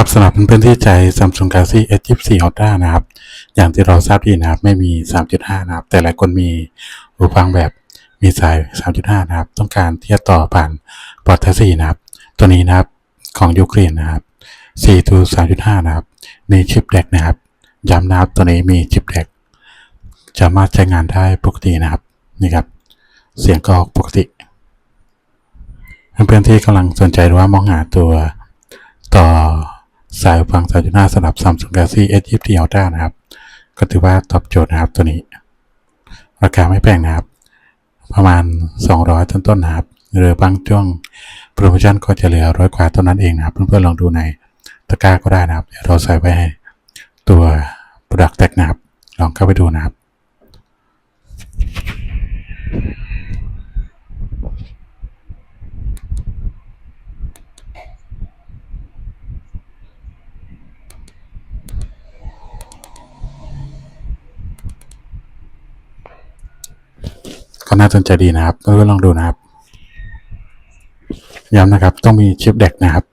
กับสำหรับเพื่อนที่ใจ Samsung Galaxy S24 Ultra นะครับ อย่างที่เราทราบดีนะครับไม่มี 3.5 นะครับ แต่หลายคนมีหูฟังแบบมีสาย 3.5 นะครับ ต้องการที่จะต่อผ่านพอร์ต Type C นะครับ ตัวนี้นะครับของยูเครนนะครับ4 to 3.5 นะครับ มีชิปเด็กนะครับ ย้ำนะครับตัวนี้มีชิปเด็กสามารถใช้งานได้ปกตินะครับ นี่ครับ เสียงก็ออกปกติ เพื่อนๆที่กำลังสนใจหรือว่ามองหาตัวต่อ สายฟัง 3.5สำหรับ Samsung Galaxy S24 Ultra นะครับ ก็ถือว่าตอบโจทย์นะครับตัวนี้ ราคาไม่แพงนะครับ ประมาณ 200 ต้นๆนนะครับ หรือบางช่วงโปรโมชั่นก็จะเหลือร้อยกว่าเท่านั้นเองนะครับ เพื่อนๆลองดูในตะกร้าก็ได้นะครับเดี๋ยวเราใส่ไว้ให้ตัว Product Tag นะครับ ลองเข้าไปดูนะครับ ก็น่าสนใจดีนะครับเพื่อนๆลองดูนะครับ ย้ำนะครับ ต้องมีชิปเด็กนะครับ